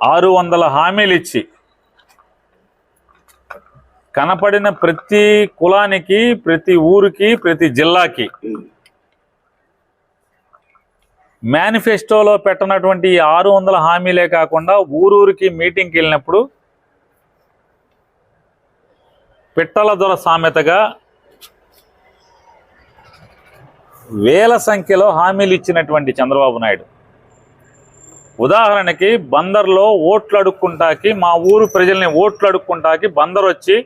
ఆరు వందల హామీలు ఇచ్చి కనపడిన ప్రతి కులానికి ప్రతి ఊరికి ప్రతి జిల్లాకి మేనిఫెస్టోలో పెట్టినటువంటి ఈ ఆరు వందల హామీలే కాకుండా ఊరూరికి మీటింగ్కి వెళ్ళినప్పుడు పిట్టల దొర సామెతగా వేల సంఖ్యలో హామీలు ఇచ్చినటువంటి చంద్రబాబు నాయుడు. ఉదాహరణకి బందర్లో ఓట్లు అడుక్కుంటాకి మా ఊరు ప్రజల్ని ఓట్లు అడుక్కుంటాకి బందర్ వచ్చి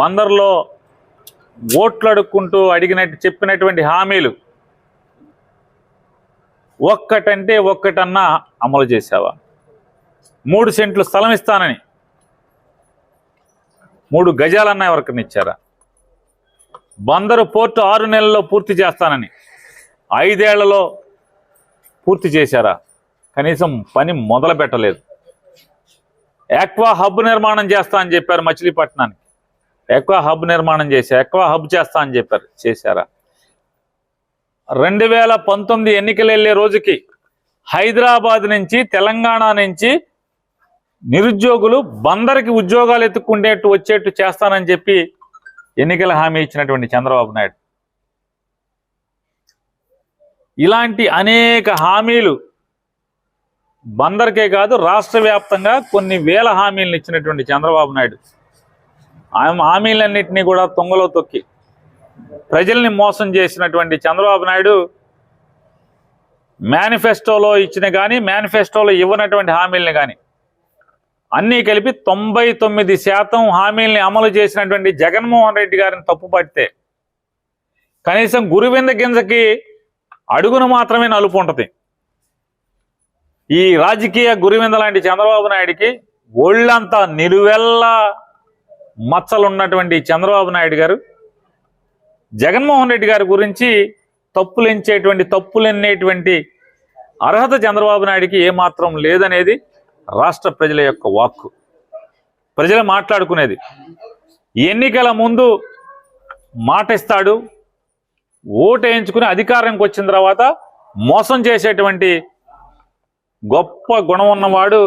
బందర్లో ఓట్లు అడుక్కుంటూ అడిగినట్టు చెప్పినటువంటి హామీలు ఒక్కటంటే ఒక్కటన్నా అమలు చేసావా మూడు సెంట్లు స్థలం ఇస్తానని. మూడు గజాలన్నా ఎవరికైనా ఇచ్చారా? బందరు పోర్టు ఆరు నెలల్లో పూర్తి చేస్తానని. ఐదేళ్ళలో పూర్తి చేశారా? కనీసం పని మొదలు పెట్టలేదు. ఎక్వా హబ్ నిర్మాణం చేస్తా అని చెప్పారు మచిలీపట్నానికి. ఎక్వా హబ్ నిర్మాణం చేశారు ఎక్వా హబ్ చేస్తా అని చెప్పారు. చేశారా? రెండు వేల పంతొమ్మిది ఎన్నికలు వెళ్ళే రోజుకి హైదరాబాద్ నుంచి తెలంగాణ నుంచి నిరుద్యోగులు బందరికి ఉద్యోగాలు ఎత్తుక్కుండేట్టు వచ్చేట్టు చేస్తానని చెప్పి ఎన్నికల హామీ ఇచ్చినటువంటి చంద్రబాబు నాయుడు. ఇలాంటి అనేక హామీలు బందర్కే కాదు రాష్ట్ర వ్యాప్తంగా కొన్ని వేల హామీలను ఇచ్చినటువంటి చంద్రబాబు నాయుడు. ఆయన హామీలన్నింటినీ కూడా తొంగలో తొక్కి ప్రజల్ని మోసం చేసినటువంటి చంద్రబాబు నాయుడు మేనిఫెస్టోలో ఇచ్చిన కానీ మేనిఫెస్టోలో ఇవ్వనటువంటి హామీలను కానీ అన్నీ కలిపి తొంభై తొమ్మిది శాతం హామీల్ని అమలు చేసినటువంటి జగన్మోహన్ రెడ్డి గారిని తప్పుపడితే కనీసం గురువింద గింజకి అడుగును మాత్రమే నలుపు ఉంటుంది. ఈ రాజకీయ గురువింద లాంటి చంద్రబాబు నాయుడికి ఒళ్ళంతా నిలువెల్ల మచ్చలున్నటువంటి చంద్రబాబు నాయుడు గారు జగన్మోహన్ రెడ్డి గారి గురించి తప్పులెంచేటువంటి తప్పులెన్నేటువంటి అర్హత చంద్రబాబు నాయుడికి ఏమాత్రం లేదనేది రాష్ట్ర ప్రజల యొక్క వాక్కు. ప్రజలు మాట్లాడుకునేది ఎన్నికల ముందు మాట ఇస్తాడు ఓటు వేయించుకుని అధికారంకి వచ్చిన తర్వాత మోసం చేసేటువంటి గొప్ప గుణం ఉన్నవాడు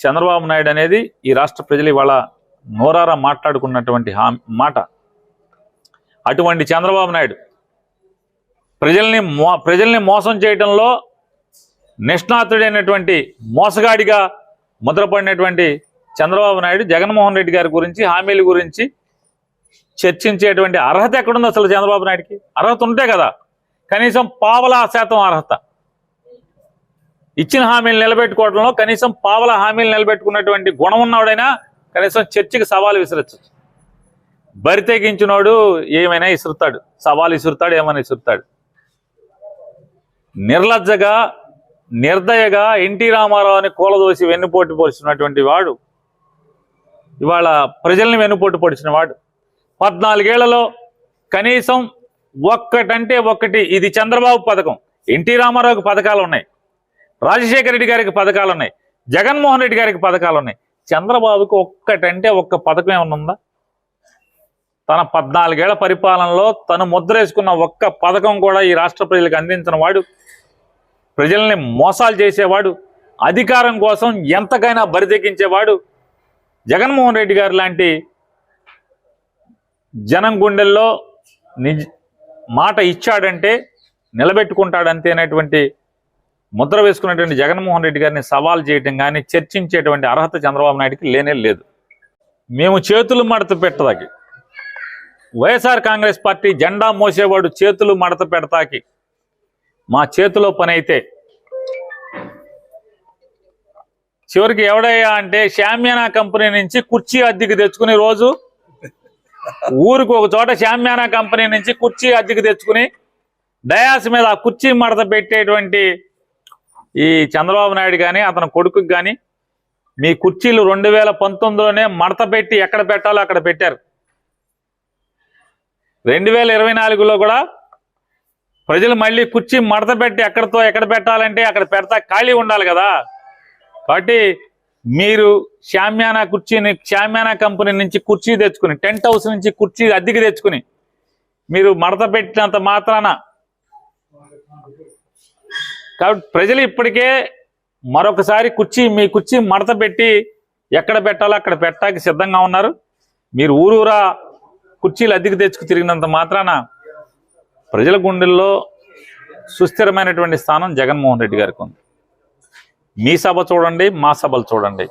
చంద్రబాబు నాయుడు అనేది ఈ రాష్ట్ర ప్రజలు ఇవాళ నోరారా మాట్లాడుకున్నటువంటి మాట. అటువంటి చంద్రబాబు నాయుడు ప్రజల్ని మో ప్రజల్ని మోసం చేయడంలో నిష్ణాతుడైనటువంటి మోసగాడిగా ముద్రపడినటువంటి చంద్రబాబు నాయుడు జగన్మోహన్ రెడ్డి గారి గురించి హామీల గురించి చర్చించేటువంటి అర్హత ఎక్కడుంది అసలు చంద్రబాబు నాయుడికి? అర్హత ఉంటే కదా. కనీసం పావలా శాతం అర్హత. ఇచ్చిన హామీలు నిలబెట్టుకోవడంలో కనీసం పావల హామీలు నిలబెట్టుకున్నటువంటి గుణం ఉన్నవాడైనా కనీసం చర్చికి సవాలు విసిరచ్చు. బరితెగించినోడు ఏమైనా ఇసురుతాడు. సవాలు ఇసురుతాడు ఏమైనా ఇసురుతాడు. నిర్లజ్జగా నిర్దయగా ఎన్టీ రామారావుని కూలదోసి వెన్నుపోటు పొడిచినటువంటి వాడు ఇవాళ ప్రజల్ని వెన్నుపోటు పొడిచిన వాడు. పద్నాలుగేళ్ళలో కనీసం ఒక్కటంటే ఒక్కటి ఇది చంద్రబాబు పథకం. ఎన్టీ రామారావుకి పథకాలు ఉన్నాయి. రాజశేఖర రెడ్డి గారికి పథకాలు ఉన్నాయి. జగన్మోహన్ రెడ్డి గారికి పథకాలు ఉన్నాయి. చంద్రబాబుకి ఒక్కటంటే ఒక్క పథకం ఏమన్నా ఉందా? తన పద్నాలుగేళ్ళ పరిపాలనలో తను ముద్రేసుకున్న ఒక్క పథకం కూడా ఈ రాష్ట్ర ప్రజలకు అందించిన వాడు ప్రజల్ని మోసాలు చేసేవాడు అధికారం కోసం ఎంతకైనా బరిదెక్కించేవాడు జగన్మోహన్ రెడ్డి గారు లాంటి జనం గుండెల్లో నిజ మాట ఇచ్చాడంటే నిలబెట్టుకుంటాడంతేనటువంటి ముద్ర వేసుకున్నటువంటి జగన్మోహన్ రెడ్డి గారిని సవాల్ చేయటం కానీ చర్చించేటువంటి అర్హత చంద్రబాబు నాయుడికి లేనే లేదు. మేము చేతులు మడత పెట్టదాకి వైఎస్ఆర్ కాంగ్రెస్ పార్టీ జెండా మోసేవాడు చేతులు మడత పెడతాకి. మా చేతిలో పని అయితే చివరికి ఎవడయ్యా అంటే షామ్యానా కంపెనీ నుంచి కుర్చీ అద్దెకి తెచ్చుకుని రోజు ఊరికి ఒక చోట శామ్యానా కంపెనీ నుంచి కుర్చీ అద్దెకి తెచ్చుకుని డయాస్ మీద ఆ కుర్చీ మడత పెట్టేటువంటి ఈ చంద్రబాబు నాయుడు కానీ అతని కొడుకుకి కానీ మీ కుర్చీలు రెండు వేల పంతొమ్మిదిలోనే మడత పెట్టి ఎక్కడ పెట్టాలో అక్కడ పెట్టారు. రెండు వేల ఇరవై నాలుగులో కూడా ప్రజలు మళ్ళీ కుర్చీ మడత పెట్టి ఎక్కడితో ఎక్కడ పెట్టాలంటే అక్కడ పెడతా ఖాళీ ఉండాలి కదా. కాబట్టి మీరు షామ్యానా కుర్చీని షామ్యానా కంపెనీ నుంచి కుర్చీ తెచ్చుకుని టెంట్ హౌస్ నుంచి కుర్చీ అద్దెకి తెచ్చుకుని మీరు మడత పెట్టినంత మాత్రాన కాబట్టి ప్రజలు ఇప్పటికే మరొకసారి కుర్చీ మీ కుర్చీ మడత పెట్టి ఎక్కడ పెట్టాలో అక్కడ పెట్టడానికి సిద్ధంగా ఉన్నారు. మీరు ఊరూరా కుర్చీలు అద్దెకి తెచ్చుకు తిరిగినంత మాత్రాన ప్రజల గుండెల్లో సుస్థిరమైనటువంటి స్థానం జగన్మోహన్ రెడ్డి గారికి ఉంది. మీ సభ చూడండి మా సభలు చూడండి.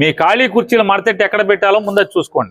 మీ ఖాళీ కుర్చీలు మడతెట్టి ఎక్కడ పెట్టాలో ముందే చూసుకోండి.